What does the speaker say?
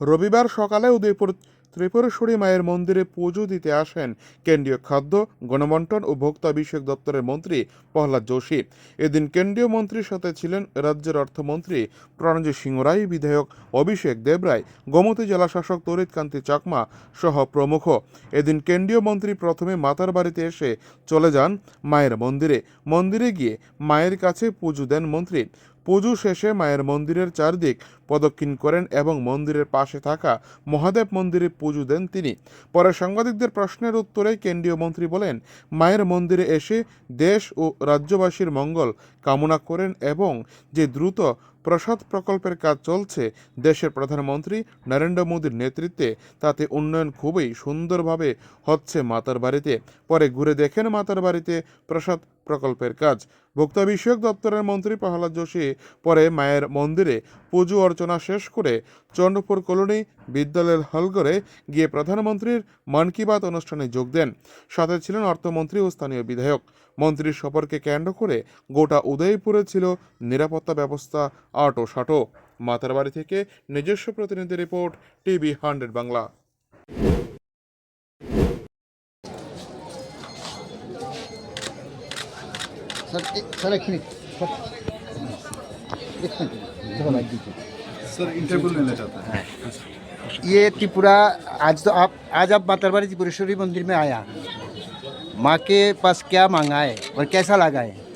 রবিবার সকালে উদয়পুর ত্রিপুরেশ্বরী মায়ের মন্দিরে পুজো দিতে আসেন কেন্দ্রীয় খাদ্য, গণবন্টন ও ভোক্তা বিষয়ক দপ্তরের মন্ত্রী প্রহ্লাদ যোশী। এদিন কেন্দ্রীয় মন্ত্রীর সাথে ছিলেন রাজ্যের অর্থমন্ত্রী প্রণজিৎ সিংহ রায়, বিধায়ক অভিষেক দেবরায় গোমতী জেলা শাসক তরিত কান্তি চাকমা সহ প্রমুখ। এদিন কেন্দ্রীয় মন্ত্রী প্রথমে মাতার বাড়িতে এসে চলে যান মায়ের মন্দিরে। মন্দিরে গিয়ে মায়ের কাছে পুজো দেন মন্ত্রী। পুজো শেষে মায়ের মন্দিরের চারদিক প্রদক্ষিণ করেন এবং মন্দিরের পাশে থাকা মহাদেব মন্দিরে পুজো দেন তিনি। পরে সাংবাদিকদের প্রশ্নের উত্তরে কেন্দ্রীয় মন্ত্রী বলেন, মায়ের মন্দিরে এসে দেশ ও রাজ্যবাসীর মঙ্গল কামনা করেন এবং যে দ্রুত প্রসাদ প্রকল্পের কাজ চলছে, দেশের প্রধানমন্ত্রী নরেন্দ্র মোদীর নেতৃত্বে তাতে উন্নয়ন খুবই সুন্দরভাবে হচ্ছে মাতার বাড়িতে। পরে ঘুরে দেখেন মাতার বাড়িতে প্রসাদ প্রকল্পের কাজ। ভোক্তা বিষয়ক দপ্তরের মন্ত্রী প্রহ্লাদ যোশী পরে মায়ের মন্দিরে পুজো অর্চনা শেষ করে চন্দ্রপুর কলোনি বিদ্যালয়ের হলঘরে গিয়ে প্রধানমন্ত্রীর মন কি বাত অনুষ্ঠানে যোগ দেন। সাথে ছিলেন অর্থমন্ত্রী ও স্থানীয় বিধায়ক। মন্ত্রীর সফরকে কেন্দ্র করে গোটা উদয়পুরে ছিল নিরাপত্তা ব্যবস্থা আটো সাটো মাতার বাড়ি থেকে নিজস্ব প্রতিনিধি report, TV hundred Bangla. Sir एक- सर एक मिनट। सर एक मिनट। इंटरव्यू लेना चाहता है। ये त्रिपुरा आज तो आप आज आप मातरबाड़ी त्रिपुरेश्वरी मंदिर में आया। माँ के पास क्या मांगा है और कैसा लगा है?